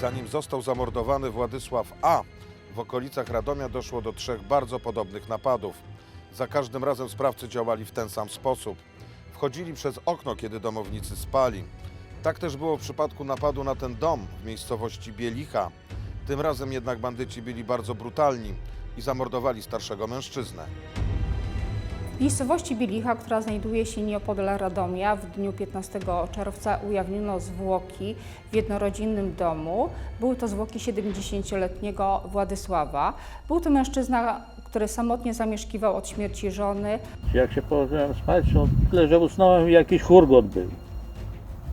zanim został zamordowany Władysław A., w okolicach Radomia doszło do trzech bardzo podobnych napadów. Za każdym razem sprawcy działali w ten sam sposób. Wchodzili przez okno, kiedy domownicy spali. Tak też było w przypadku napadu na ten dom w miejscowości Bielicha. Tym razem jednak bandyci byli bardzo brutalni i zamordowali starszego mężczyznę. W miejscowości Bielicha, która znajduje się nieopodal Radomia, w dniu 15 czerwca ujawniono zwłoki w jednorodzinnym domu. Były to zwłoki 70-letniego Władysława. Był to mężczyzna, który samotnie zamieszkiwał od śmierci żony. Jak się położyłem spać, to tyle, że usnąłem i jakiś hurgot był.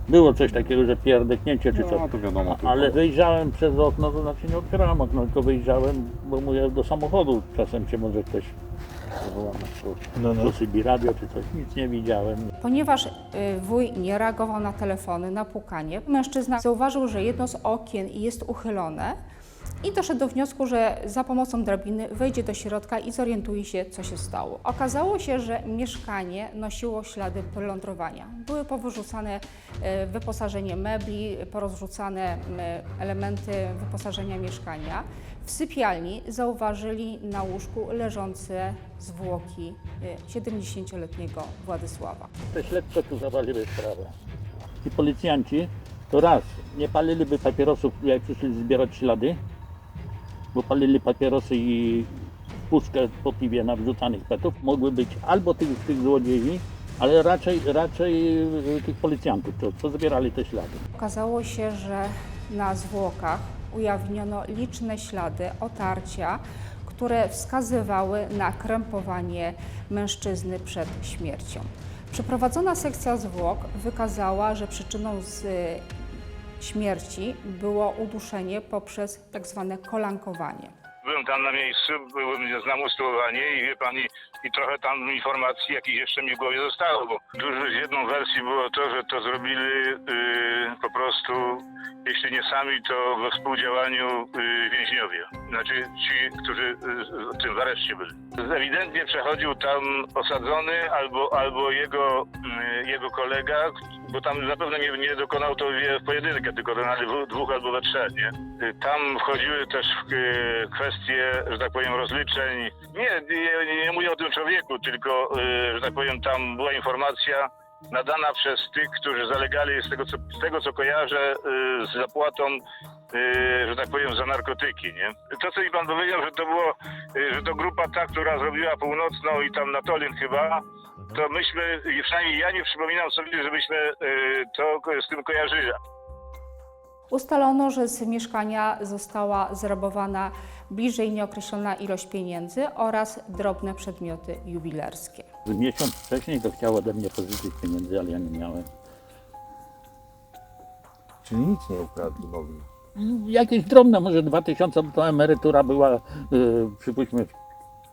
Było coś takiego, że pierdyknięcie czy No, co. to wiadomo, tylko- Ale wyjrzałem przez okno, to znaczy nie otwierałem okna, tylko wyjrzałem, bo mówię do samochodu. Czasem się może ktoś no, no. dosypi radio czy coś. Nic nie widziałem. Ponieważ y, wuj nie reagował na telefony, na pukanie, mężczyzna zauważył, że jedno z okien jest uchylone i doszedł do wniosku, że za pomocą drabiny wejdzie do środka i zorientuje się, co się stało. Okazało się, że mieszkanie nosiło ślady plądrowania. Były powyrzucane y, wyposażenie mebli, porozrzucane elementy wyposażenia mieszkania. W sypialni zauważyli na łóżku leżące zwłoki y, 70-letniego Władysława. Te śledcze tu zawaliły sprawę. Ci policjanci to raz, nie paliliby papierosów, jak przyszli zbierać ślady, bo palili papierosy i puszkę po piwie na wrzucanych petów. Mogły być albo tych, tych złodziei, ale raczej, raczej y, tych policjantów, co, co zbierali te ślady. Okazało się, że na zwłokach ujawniono liczne ślady otarcia, które wskazywały na krępowanie mężczyzny przed śmiercią. Przeprowadzona sekcja zwłok wykazała, że przyczyną z śmierci było uduszenie poprzez tak zwane kolankowanie. Byłem tam na miejscu, byłem, znam usytuowanie i wie pan, i, trochę tam informacji jakichś jeszcze mi w głowie zostało, bo dużo z jedną wersji było to, że to zrobili yy, po prostu, jeśli nie sami, to we współdziałaniu yy, więźniowie. Znaczy ci, którzy yy, w tym areszcie byli. Ewidentnie przechodził tam osadzony albo, albo jego, yy, jego kolega, bo tam na pewno nie, nie dokonał to w pojedynkę, tylko w dwóch albo we trzech, nie? Y, Tam wchodziły też y, kwestie, że tak powiem, rozliczeń. Nie, nie, nie mówię o tym człowieku, tylko, y, że tak powiem, tam była informacja nadana przez tych, którzy zalegali z tego, co, z tego, co kojarzę, y, z zapłatą, y, że tak powiem, za narkotyki, nie? To, co mi pan powiedział, że to było, y, że to grupa ta, która zrobiła północną i tam na Tolin chyba, to myśmy, przynajmniej ja nie przypominam sobie, żebyśmy y, to z tym kojarzyli. Ustalono, że z mieszkania została zrabowana bliżej nieokreślona ilość pieniędzy oraz drobne przedmioty jubilerskie. Miesiąc wcześniej to chciał ode mnie pożyczyć pieniędzy, ale ja nie miałem. Czyli nic nie ukradli mogli. Jakieś drobne, może 2000, bo to emerytura była, yy, przypuśćmy,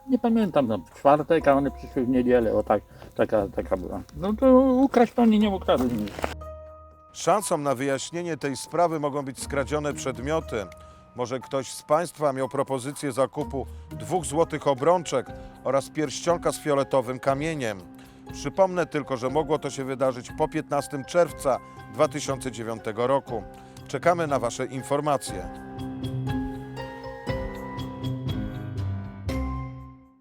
nie pamiętam, no, w czwartek, a one przyszły w niedzielę, o tak, taka, taka była. No to ukraść oni nie ukradli nic. Szansą na wyjaśnienie tej sprawy mogą być skradzione przedmioty. Może ktoś z Państwa miał propozycję zakupu dwóch złotych obrączek oraz pierścionka z fioletowym kamieniem. Przypomnę tylko, że mogło to się wydarzyć po 15 czerwca 2009 roku. Czekamy na Wasze informacje.